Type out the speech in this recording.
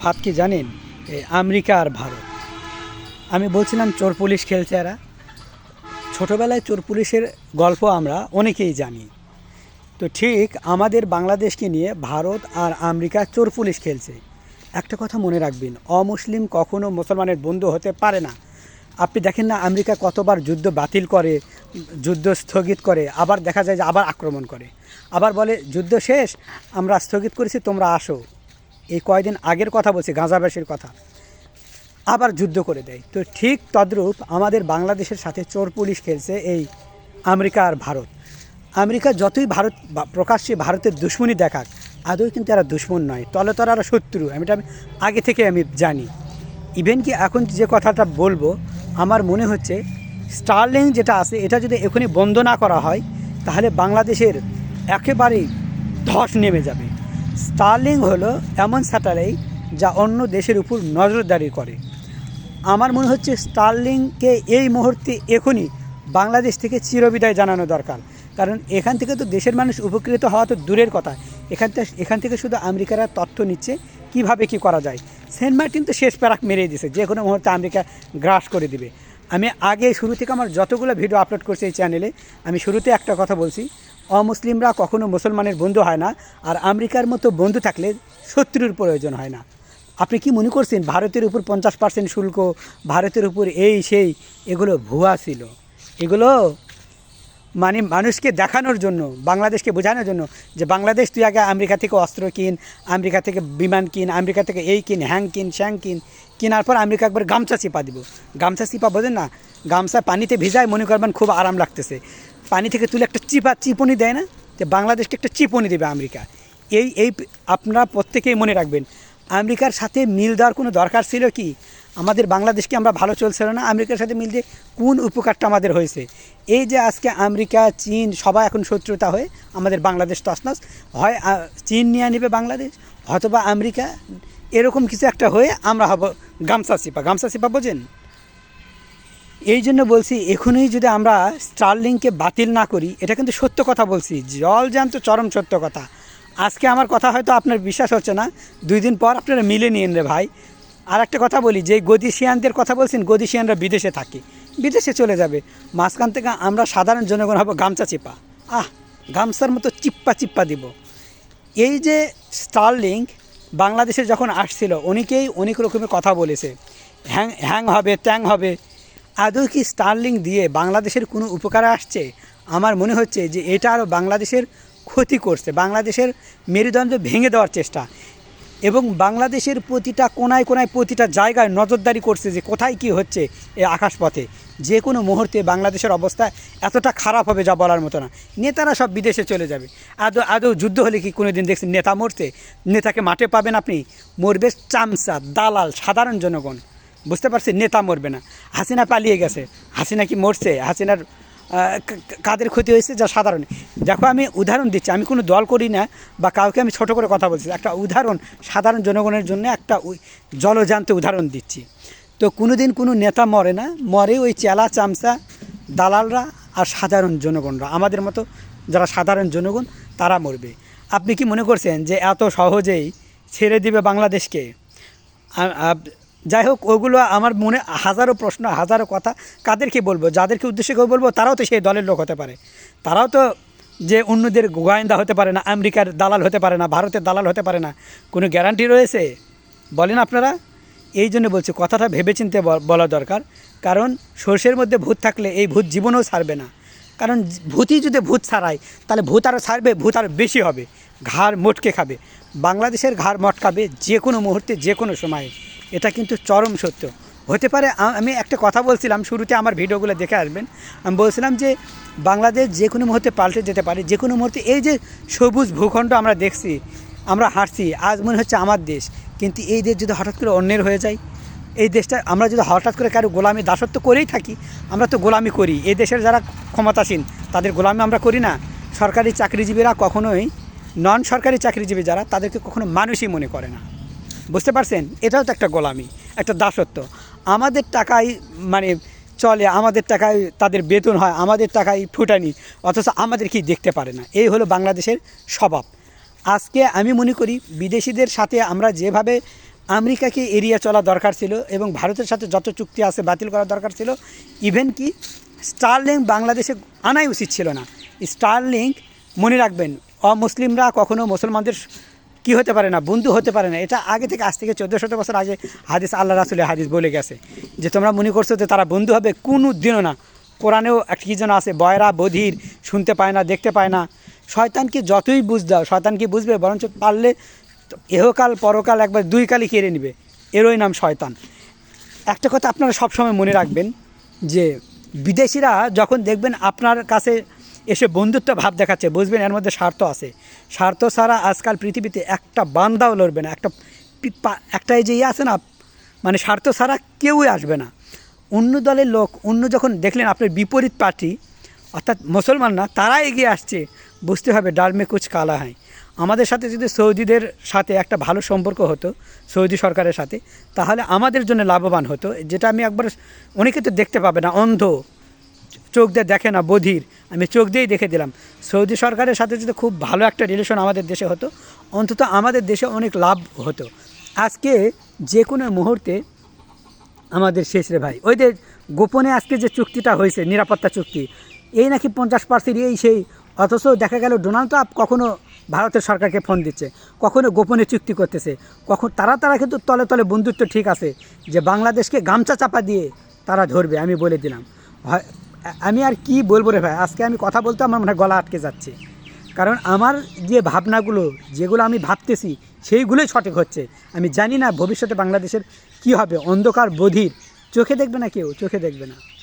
ফাঁদ কি জানেন? আমেরিকা আর ভারত। আমি বলছিলাম চোর পুলিশ খেলছে এরা। ছোটোবেলায় চোর পুলিশের গল্প আমরা অনেকেই জানি। তো ঠিক আমাদের বাংলাদেশকে নিয়ে ভারত আর আমেরিকা চোর পুলিশ খেলছে। একটা কথা মনে রাখবেন, অমুসলিম কখনো মুসলমানের বন্ধু হতে পারে না। আপনি দেখেন না আমেরিকা কতবার যুদ্ধ বাতিল করে, যুদ্ধ স্থগিত করে, আবার দেখা যায় যে আবার আক্রমণ করে। আবার বলে, যুদ্ধ শেষ, আমরা স্থগিত করেছি, তোমরা আসো। এই কয়দিন আগের কথা বলছি, গাঁজাবাসীর কথা। আবার যুদ্ধ করে দেয়। তো ঠিক তদ্রূপ আমাদের বাংলাদেশের সাথে চোর পুলিশ খেলছে এই আমেরিকা আর ভারত। আমেরিকা যতই ভারত প্রকাশ্যে ভারতের দুশ্মনী দেখাক, আদৌ কিন্তু এরা দুশ্মন নয়। তলে এরা শত্রু আমি এটা আগে থেকে আমি জানি। ইভেন কি এখন যে কথাটা বলব, আমার মনে হচ্ছে স্টারলিং যেটা আছে, এটা যদি এখনই বন্ধ না করা হয়, তাহলে বাংলাদেশের একেবারেই ধস নেমে যাবে। স্টারলিং হলো এমন স্যাটেলাইট যা অন্য দেশের উপর নজরদারি করে। আমার মনে হচ্ছে স্টারলিংকে এই মুহূর্তে এখনই বাংলাদেশ থেকে চিরবিদায় জানানো দরকার। কারণ এখান থেকে তো দেশের মানুষ উপকৃত হওয়া তো দূরের কথা। এখান থেকে এখান থেকে শুধু আমেরিকারা তথ্য নিচ্ছে কীভাবে কি করা যায়। সেন্ট মার্টিন তো শেষ প্যারাক মেরেই দিছে, যে কোনো মুহূর্তে আমেরিকা গ্রাস করে দিবে। আমি আগে শুরু থেকে আমার যতগুলো ভিডিও আপলোড করছি এই চ্যানেলে আমি শুরুতে একটা কথা বলছি। অমুসলিমরা কখনো মুসলমানের বন্ধু হয় না আর আমেরিকার মতো বন্ধু থাকলে শত্রুর প্রয়োজন হয় না। আপনি কি মনে করছেন ভারতের উপর পঞ্চাশ পার্সেন্ট শুল্ক, ভারতের উপর এই সেই, এগুলো ভুয়া ছিল? এগুলো মানে মানুষকে দেখানোর জন্য, বাংলাদেশকে বোঝানোর জন্য যে বাংলাদেশ তুই আগে আমেরিকা থেকে অস্ত্র কিন, আমেরিকা থেকে বিমান কিন, আমেরিকা থেকে এই কিন, হ্যাং কিন, শ্যাং কিন, কেনার পর আমেরিকা একবার গামছা চিপা দিব। গামছা চিপা বোঝেন না, গামছা পানিতে ভিজায় মনে করবেন খুব আরাম লাগতেছে। পানি থেকে তুলে একটা চিপা চিপনি দেয় না যে বাংলাদেশকে একটা চিপনি দেবে আমেরিকা এই এই আপনারা প্রত্যেকেই মনে রাখবেন আমেরিকার সাথে মিল দেওয়ার কোনো দরকার ছিল কি আমাদের বাংলাদেশকে আমরা ভালো চলছিল না আমেরিকার সাথে মিল দিয়ে কোন উপকারটা আমাদের হয়েছে এই যে আজকে আমেরিকা চীন সবাই এখন শত্রুতা হয়ে আমাদের বাংলাদেশ তসনস হয় চীন নিয়ে নেবে বাংলাদেশ হয়তোবা আমেরিকা এরকম কিছু একটা হয়ে আমরা হব গামছা সিপা গামসা সিপা বোঝেন এই জন্য বলছি, এখনই যদি আমরা স্টারলিংকে বাতিল না করি, এটা কিন্তু সত্য কথা বলছি, জল জ্যান্ত, চরম সত্য কথা। আজকে আমার কথা হয়তো আপনার বিশ্বাস হচ্ছে না, দুই দিন পর আপনারা মিলে নিন রে ভাই। আর একটা কথা বলি, যে গদিশিয়ানদের কথা বলছেন, গদিশিয়ানরা বিদেশে থাকে, বিদেশে চলে যাবে। মাঝখান থেকে আমরা সাধারণ জনগণ হব গামছা চিপা। আহ, গামছার মতো চিপ্পা চিপ্পা দিব। এই যে স্টারলিং বাংলাদেশে যখন আসছিল, অনেকেই অনেক রকমের কথা বলেছে। হ্যাং হ্যাং হবে ট্যাং হবে আদৌ কি স্টারলিং দিয়ে বাংলাদেশের কোনো উপকারে আসছে? আমার মনে হচ্ছে যে এটা আরও বাংলাদেশের ক্ষতি করছে, বাংলাদেশের মেরুদণ্ড ভেঙে দেওয়ার চেষ্টা। এবং বাংলাদেশের প্রতিটা কোনায় কোনায় প্রতিটা জায়গায় নজরদারি করছে যে কোথায় কি হচ্ছে এই আকাশপথে। যে কোনো মুহূর্তে বাংলাদেশের অবস্থা এতটা খারাপ হবে যা বলার মতো না। নেতারা সব বিদেশে চলে যাবে। আদৌ আদৌ যুদ্ধ হলে কি কোনো দিন দেখছেন নেতা মরতে? নেতাকে মাঠে পাবেন আপনি? মরবে চামচা, দালাল, সাধারণ জনগণ। বুঝতে পারছি, নেতা মরবে না। হাসিনা পালিয়ে গেছে, হাসিনা কি মরছে? হাসিনার কাদের ক্ষতি হয়েছে যা সাধারণ। দেখো আমি উদাহরণ দিচ্ছি, আমি কোনো দল করি না বা কাউকে আমি ছোট করে কথা বলছি একটা উদাহরণ, সাধারণ জনগণের জন্য একটা জলজান্ত উদাহরণ দিচ্ছি। তো কোনো দিন কোনো নেতা মরে না, মরে ওই চেলা, চামচা, দালালরা আর সাধারণ জনগণরা। আমাদের মতো যারা সাধারণ জনগণ, তারা মরবে। আপনি কি মনে করছেন যে এত সহজেই ছেড়ে দিবে বাংলাদেশকে? যাই হোক, ওগুলো আমার মনে হাজারো প্রশ্ন, হাজারো কথা। কাদেরকে বলব? যাদেরকে উদ্দেশ্যে কেউ বলব, তারাও তো সেই দলের লোক হতে পারে। তারাও তো যে অন্যদের গোয়েন্দা হতে পারে না, আমেরিকার দালাল হতে পারে না, ভারতের দালাল হতে পারে না। কোনো গ্যারান্টি রয়েছে? বলেন আপনারা। এই জন্য বলছি, কথাটা ভেবেচিন্তে বলা দরকার। কারণ সর্ষের মধ্যে ভূত থাকলে এই ভূত জীবনেও ছাড়বে না। কারণ ভূতই যদি ভূত ছাড়ায়, তাহলে ভূত আরও ছাড়বে, ভূত আরও বেশি হবে। ঘাড় মোটকে খাবে। বাংলাদেশের ঘাড় মটকাবে যে কোনো মুহূর্তে, যে কোনো সময়ে। এটা কিন্তু চরম সত্য। হতে পারে আমি একটা কথা বলছিলাম, শুরুতে আমার ভিডিওগুলো দেখে আসবেন। আমি বলছিলাম যে, বাংলাদেশ যে কোনো মুহূর্তে পাল্টে যেতে পারে। যে কোনো মুহূর্তে এই যে সবুজ ভূখণ্ড আমরা দেখছি, আমরা হাঁটছি, আজ মনে হচ্ছে আমার দেশ। কিন্তু এই দেশ যদি হঠাৎ করে অন্যের হয়ে যায়, এই দেশটা আমরা যদি হঠাৎ করে কারও গোলামি, দাসত্ব করেই থাকি, আমরা তো গোলামি করি। এই দেশের যারা ক্ষমতাসীন, তাদের গোলামি আমরা করি না। সরকারি চাকরিজীবীরা কখনোই নন সরকারি চাকরিজীবী যারা, তাদেরকে কখনো মানুষই মনে করে না। বুঝতে পারছেন? এটাও তো একটা গোলামি, একটা দাসত্ব। আমাদের টাকায় মানে চলে, আমাদের টাকায় তাদের বেতন হয়, আমাদের টাকায় ফুটানি, অথচ আমাদের কি দেখতে পারে না? এই হলো বাংলাদেশের স্বভাব। আজকে আমি মনে করি বিদেশিদের সাথে আমরা যেভাবে আমেরিকাকে এড়িয়ে চলা দরকার ছিল এবং ভারতের সাথে যত চুক্তি আছে বাতিল করা দরকার ছিল ইভেন কি স্টারলিং বাংলাদেশে আনাই উচিত ছিল না। স্টারলিং, মনে রাখবেন, অমুসলিমরা কখনো মুসলমানদের কি হতে পারে না, বন্ধু হতে পারে না, এটা আগে থেকে আজ থেকে চোদ্দ শত বছর আগে হাদিস আল্লাহ রাসুলের হাদিস বলে গেছে। যে তোমরা মনে করছ যে তারা বন্ধু হবে, কোনো দিনও না। কোরআনেও কী যেন আছে, বয়রা বধির, শুনতে পায় না, দেখতে পায় না। শয়তানকে যতই বুঝ দাও, শয়তান কি বুঝবে? বরঞ্চ পারলে এহকাল, পরকাল একবার দুই কালই কেড়ে নেবে। এরই নাম শয়তান। একটা কথা আপনারা সবসময় মনে রাখবেন যে বিদেশিরা যখন দেখবেন আপনার কাছে এসে বন্ধুত্ব ভাব দেখাচ্ছে, বুঝবেন? এর মধ্যে স্বার্থ আছে। স্বার্থ ছাড়া আজকাল পৃথিবীতে একটা বান্দাও লড়বে না। একটা একটা যে ইয়ে আছে না মানে স্বার্থ ছাড়া কেউই আসবে না। অন্য দলের লোক, অন্য যখন দেখলেন আপনার বিপরীত পার্টি, অর্থাৎ মুসলমান না, তারা এগিয়ে আসছে, বুঝতে হবে ডালমে কুচ কালা হয় আমাদের সাথে যদি সৌদিদের সাথে একটা ভালো সম্পর্ক হতো, সৌদি সরকারের সাথে, তাহলে আমাদের জন্য লাভবান হতো। যেটা আমি একবার, অনেকে তো দেখতে পাবে না, অন্ধ। চোখ দিয়ে দেখে না, বধির। আমি চোখ দিয়েই দেখে দিলাম। সৌদি সরকারের সাথে যদি খুব ভালো একটা রিলেশন আমাদের দেশে হতো, অন্তত আমাদের দেশে অনেক লাভ হতো। আজকে যে কোনো মুহূর্তে আমাদের শেষ রে ভাই। ওই যে গোপনে আজকে যে চুক্তিটা হয়েছে, নিরাপত্তা চুক্তি, এই নাকি পঞ্চাশ পার্সেন্ট এই সেই, অথচ দেখা গেল ডোনাল্ড ট্রাম্প কখনও ভারতের সরকারকে ফোন দিচ্ছে, কখনো গোপনে চুক্তি করতেছে, কখন তারা তারা কিন্তু তলে তলে বন্ধুত্ব ঠিক আছে, যে বাংলাদেশকে গামছা চাপা দিয়ে তারা ধরবে, আমি বলে দিলাম। আমি আর কি বলব রে ভাই? আজকে আমি কথা বলতে আমার মনে গলা আটকে যাচ্ছে। কারণ আমার যে ভাবনাগুলো, যেগুলো আমি ভাবতেছি, সেইগুলোই সঠিক হচ্ছে। আমি জানি না ভবিষ্যতে বাংলাদেশের কি হবে। অন্ধকার বধির। চোখে দেখবে না কেউ? চোখে দেখবে না।